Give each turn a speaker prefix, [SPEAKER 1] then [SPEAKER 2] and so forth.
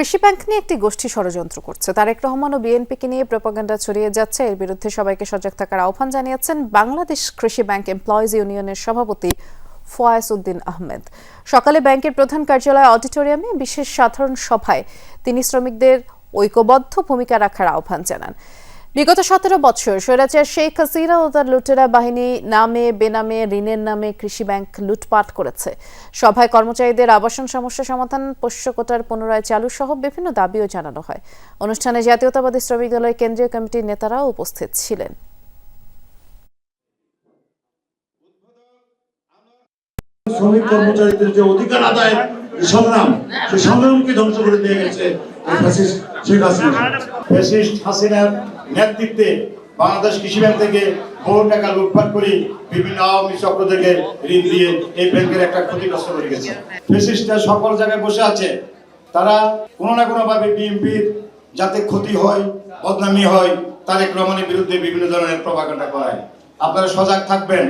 [SPEAKER 1] কৃষি ব্যাংক নিয়ে একটি গোষ্ঠী ষড়যন্ত্র করছে। তারেক রহমান ও বিএনপিকে নিয়ে প্রপাগান্ডা ছড়িয়ে যাচ্ছে। এর বিরুদ্ধে সবাইকে সজাগ থাকার আহ্বান জানিয়েছেন বাংলাদেশ কৃষি ব্যাংক এমপ্লয়িজ ইউনিয়নের সভাপতি ফয়াজ উদ্দিন আহমেদ। সকালে ব্যাংকের প্রধান কার্যালয় অডিটোরিয়ামে বিশেষ সাধারণ সভায় তিনি শ্রমিকদের ঐক্যবদ্ধ ভূমিকা রাখার আহ্বান জানান। বিগত সতেরো বছর স্বৈরাচার শেখ হাসিনা ও তার লুটেরা বাহিনী নামে, বেনামে, ঋণের নামে কৃষি ব্যাংক লুটপাট করেছে। সভায় কর্মচারীদের আবাসন সমস্যা সমাধান, পোষ্য কোটার পুনরায় চালু সহ বিভিন্ন দাবিও জানানো হয়। অনুষ্ঠানে জাতীয়তাবাদী শ্রমিক দলের কেন্দ্রীয় কমিটির নেতারাও উপস্থিত ছিলেন।
[SPEAKER 2] শ্রমিক কর্মচারীদের যে অধিকার আদায়ের যে সংগ্রাম সেই সংগ্রামকে ধ্বংস করে দিয়ে গেছে
[SPEAKER 3] নেতৃত্বে বাংলাদেশ কৃষি ব্যাংক থেকে বহু টাকা লুটপাট করে বিভিন্ন আওয়ামী চক্র থেকে ঋণ দিয়ে এই ব্যাংকের একটা ক্ষতিগ্রস্ত করে গেছে। ফ্যাসিস্টরা সকল জায়গায় বসে আছে। তারা কোনো না কোনো ভাবে বিএনপির যাতে ক্ষতি হয়, বদনামি হয়, তারেক রহমানের বিরুদ্ধে বিভিন্ন ধরনের প্রভাকাণ্ডা করায় আপনারা সজাগ থাকবেন।